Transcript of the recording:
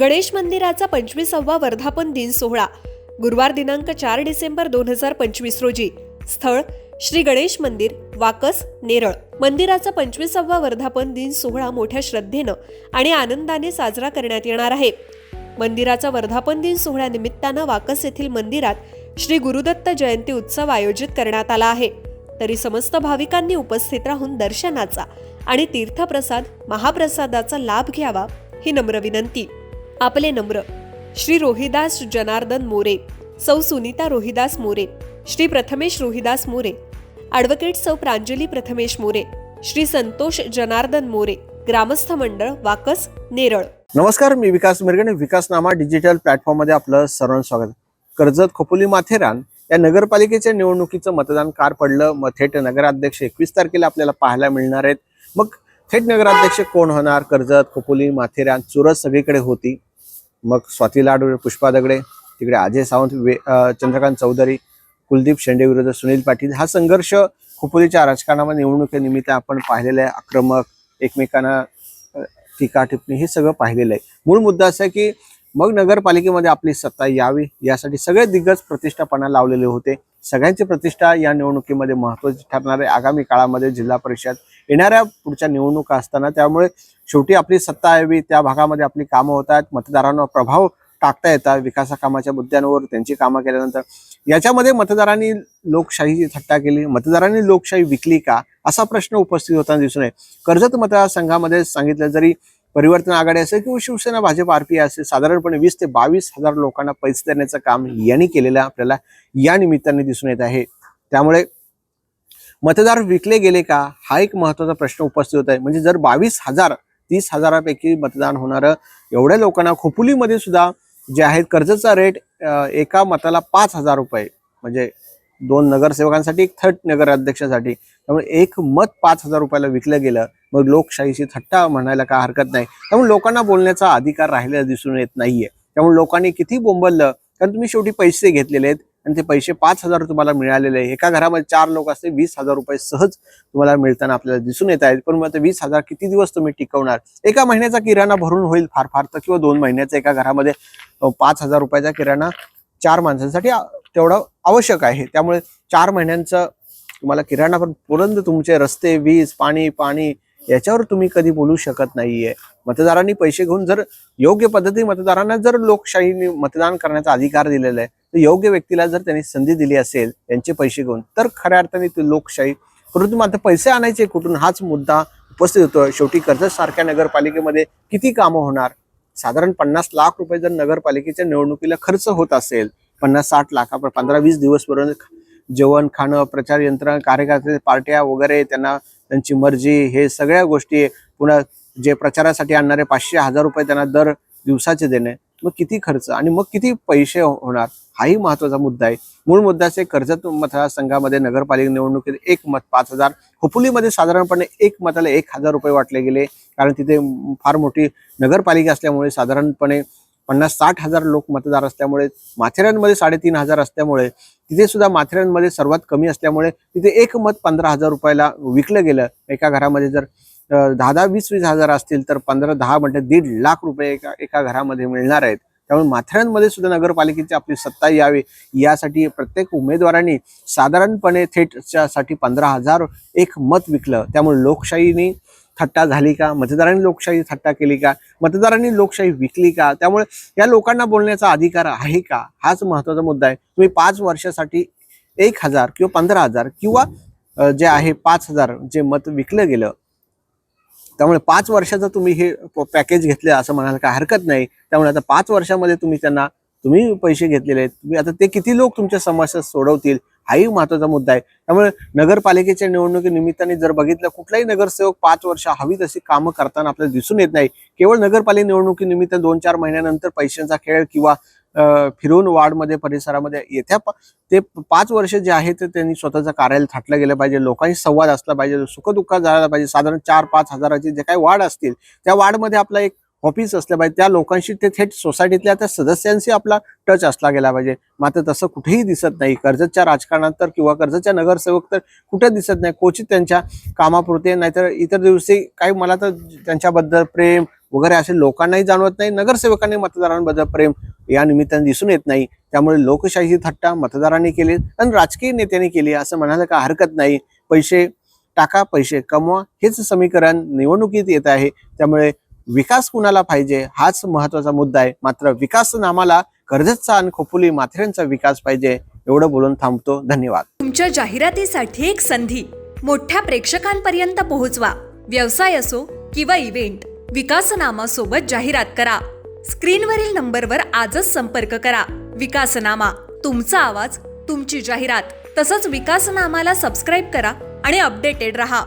गणेश मंदिराचा पंचवीसावा वर्धापन दिन सोहळा. गुरुवार दिनांक चार डिसेंबर दोन हजार पंचवीस रोजी. स्थळ श्री गणेश मंदिर वाकस नेरळ. मंदिराचा पंचवीसावा वर्धापन दिन सोहळा मोठ्या श्रद्धेनं आणि आनंदाने साजरा करण्यात येणार आहे. मंदिराचा वर्धापन दिन सोहळ्यानिमित्तानं वाकस येथील मंदिरात श्री गुरुदत्त जयंती उत्सव आयोजित करण्यात आला आहे. तरी समस्त भाविकांनी उपस्थित राहून दर्शनाचा आणि तीर्थप्रसाद महाप्रसादाचा लाभ घ्यावा ही नम्र विनंती. आपले नम्र. श्री रोहिदास जनार्दन मोरे. सौ सुनीता रोहिदास मोरे. श्री प्रथमेश रोहिदास मोरे. ॲडव्होकेट सौ प्रांजली प्रथमेश मोरे. श्री संतोष जनार्दन मोरे. ग्रामस्थ मंडळ वाकस नेरळ. नमस्कार मी विकास मिरगणे विकासनामा डिजिटल प्लॅटफॉर्ममध्ये आपलं सर्वांचं स्वागत. कर्जत खोपोली माथेरान या नगरपालिकेच्या निवडणुकीचं मतदान कार पडलं. मग थेट नगराध्यक्ष एकवीस तारखेला आपल्याला पाहायला मिळणार आहेत. मग थेट नगराध्यक्ष कोण होणार? कर्जत खोपोली माथेरान चुरस सगळीकडे होती. मग स्वाती लाडू पुष्पा दगडे तिकडे अजय सावंत वे चंद्रकांत चौधरी कुलदीप शेंडे विरुद्ध सुनील पाटील. हा संघर्ष खोपोलीच्या राजकारणामध्ये निवडणुकीनिमित्त आपण पाहिलेला आहे. आक्रमक एकमेकांना टीका टिप्पणी हे सगळं पाहिलेलं आहे. मूळ मुद्दा असा आहे की मग नगरपालिकेमध्ये आपली सत्ता यावी यासाठी सगळे दिग्गज प्रतिष्ठापना लावलेले होते. सगळ्यांची प्रतिष्ठा या निवडणुकीमध्ये महत्वाची ठरणार आहे. आगामी काळामध्ये जिल्हा परिषद येणाऱ्या पुढच्या निवडणुका असताना त्यामुळे शेवटी आपली सत्ता यावी त्या भागामध्ये आपली कामं होत आहेत मतदारांवर प्रभाव टाकता येतात विकासाकामाच्या मुद्द्यांवर त्यांची कामं केल्यानंतर. याच्यामध्ये मतदारांनी लोकशाहीची थट्टा केली. मतदारांनी लोकशाही विकली का? असा प्रश्न उपस्थित होताना दिसून आहे. कर्जत मतदारसंघामध्ये सांगितलं जरी परिवर्तन आघाडी असेल किंवा शिवसेना भाजप आरपीआय असेल साधारणपणे वीस ते बावीस हजार लोकांना पैसे देण्याचं काम यांनी केलेलं आपल्याला या निमित्ताने दिसून येत आहे. त्यामुळे मतदार विकले गेले का? हा एक महत्त्वाचा प्रश्न उपस्थित होत आहे. म्हणजे जर बावीस हजार तीस हजारापैकी मतदान होणारं एवढ्या लोकांना खोपुलीमध्ये सुद्धा जे आहेत कर्जाचा रेट एका मताला पाच हजार रुपये. म्हणजे दोन नगरसेवकांसाठी एक थर्ड नगराध्यक्षासाठी. त्यामुळे एक मत पाच हजार रुपयाला विकलं गेलं. मग लोकशाहीशी थट्टा म्हणायला काय हरकत नाही. त्यामुळे लोकांना बोलण्याचा अधिकार राहिलेला दिसून येत नाहीये. त्यामुळे लोकांनी किती बोंबललं कारण तुम्ही शेवटी पैसे घेतलेले आहेत आणि ते पैसे पाच हजार तुम्हाला मिळालेले आहे एका घरामध्ये चार लोक असते वीस हजार रुपये सहज तुम्हाला मिळताना आपल्याला दिसून येत आहेत. पण मग ते वीस हजार किती दिवस तुम्ही टिकवणार? एका महिन्याचा किराणा भरून होईल फार फार तर किंवा दोन महिन्याचा एका घरामध्ये पाच हजार रुपयाचा किराणा चार माणसांसाठी तेवढं आवश्यक आहे. त्यामुळे चार महिन्यांचं तुम्हाला किराणा पण पुरंद तुमचे रस्ते वीज पाणी पाणी याच्यावर तुम्ही कधी बोलू शकत नाहीये. मतदारांनी पैसे घेऊन जर योग्य पद्धती मतदारांना जर लोकशाहीने मतदान करण्याचा अधिकार दिलेला आहे तर योग्य व्यक्तीला जर त्यांनी संधी दिली असेल त्यांचे पैसे घेऊन तर खऱ्या अर्थाने ती लोकशाही परंतु मात्र पैसे आणायचे कुठून? हाच मुद्दा उपस्थित होतो शेवटी कर्जत सारख्या नगरपालिकेमध्ये किती कामं होणार? साधारण पन्नास लाख रुपये जर नगरपालिकेच्या निवडणुकीला खर्च होत असेल पन्नास साठ लाखा पंधरा वीस दिवसपर्यंत जेवण खाणं प्रचार यंत्र कार्यकर्ते पार्ट्या वगैरे त्यांना त्यांची मर्जी हे सगळ्या गोष्टी पुन्हा जे प्रचारासाठी आणणारे पाचशे हजार रुपये त्यांना दर दिवसाचे देणे मग किती खर्च आणि मग किती पैसे होणार? हाही महत्त्वाचा मुद्दा आहे. मूळ मुद्दा असे कर्जत मतदारसंघामध्ये नगरपालिका निवडणुकीत एक मत पाच हजार. हुपुलीमध्ये साधारणपणे एक मताला एक हजार रुपये वाटले गेले कारण तिथे फार मोठी नगरपालिका असल्यामुळे साधारणपणे पन्नास साठ हजार लोक मतदार असल्यामुळे माथेरानमध्ये साडेतीन हजार असल्यामुळे तिथे सुद्धा माथेरानमध्ये सर्वात कमी असल्यामुळे तिथे एक मत पंधरा हजार रुपयाला विकलं गेलं. एका घरामध्ये जर दहा दहा वीस वीस हजार असतील तर पंधरा दहा म्हणजे दीड लाख रुपये एका एका घरामध्ये मिळणार आहेत. त्यामुळे माथेरानमध्ये सुद्धा नगरपालिकेची आपली सत्ता यावी. यासाठी प्रत्येक उमेदवारांनी साधारणपणे थेटच्यासाठी पंधरा हजार एक मत विकलं. त्यामुळे लोकशाहीने थट्टा झाली का? मतदारांनी लोकशाही थट्टा केली का? मतदारांनी लोकशाही विकली का? त्यामुळे या लोकांना बोलण्याचा अधिकार आहे का? हाच महत्त्वाचा मुद्दा आहे. तुम्ही पाच वर्षासाठी एक हजार किंवा पंधरा हजार किंवा जे आहे पाच हजार जे मत विकलं गेलं त्यामुळे पाच वर्षाचं तुम्ही हे पॅकेज घेतलं असं म्हणायला काय हरकत नाही. त्यामुळे आता पाच वर्षामध्ये तुम्ही त्यांना तुम्ही पैसे घेतलेले आहेत. तुम्ही आता ते किती लोक तुमच्या समस्या सोडवतील? हाही महत्त्वाचा मुद्दा आहे. त्यामुळे नगरपालिकेच्या निवडणुकी निमित्ताने जर बघितलं कुठलाही नगरसेवक पाच वर्ष हवी तशी कामं करताना आपल्याला दिसून येत नाही. केवळ नगरपालिका निवडणुकीनिमित्त दोन चार महिन्यानंतर पैशांचा खेळ किंवा फिरून वार्डमध्ये परिसरामध्ये येत्या प- ते पाच वर्ष जे आहे ते त्यांनी स्वतःचं कार्यालय थाटलं गेलं पाहिजे. लोकांशी संवाद असला पाहिजे. सुखदुःख झाला पाहिजे. साधारण चार पाच हजाराची जे काही वाढ असतील त्या वाढमध्ये आपला एक ऑफिस असल्या पाहिजे. त्या लोकांशी ते थेट सोसायटीतल्या त्या सदस्यांशी आपला टच असला गेला पाहिजे. मात्र तसं कुठेही दिसत नाही. कर्जतच्या राजकारणात तर किंवा कर्जतच्या नगरसेवक तर कुठे दिसत नाही. क्वचित त्यांच्या कामापुरते नाहीतर इतर दिवशी काही मला तर त्यांच्याबद्दल प्रेम वगैरे असे लोकांनाही जाणवत नाही. नगरसेवकांनी मतदारांबद्दल प्रेम या निमित्ताने दिसून येत नाही. त्यामुळे लोकशाही थट्टा मतदारांनी केली आणि राजकीय नेत्यांनी केली असं म्हणायला काय हरकत नाही. पैसे टाका पैसे कमवा. हेच समीकरण निवडणुकीत येत आहे. त्यामुळे विकास कुणाला पाहिजे हाच महत्त्वाचा मुद्दा आहे. मात्र विकास नामाला कर्जतचा आणि खोपोली माथेरांचा विकास पाहिजे एवढं बोलून थांबतो. धन्यवाद. तुमच्या जाहिरातीसाठी एक संधी. मोठ्या प्रेक्षकांपर्यंत पोहोचवा. व्यवसाय असो किंवा इव्हेंट विकासनामा सोबत जाहिरात करा. स्क्रीनवरील नंबरवर आजच संपर्क करा. विकासनामा तुमचा आवाज तुमची जाहिरात तसंच विकासनामाला सबस्क्राईब करा आणि अपडेटेड रहा.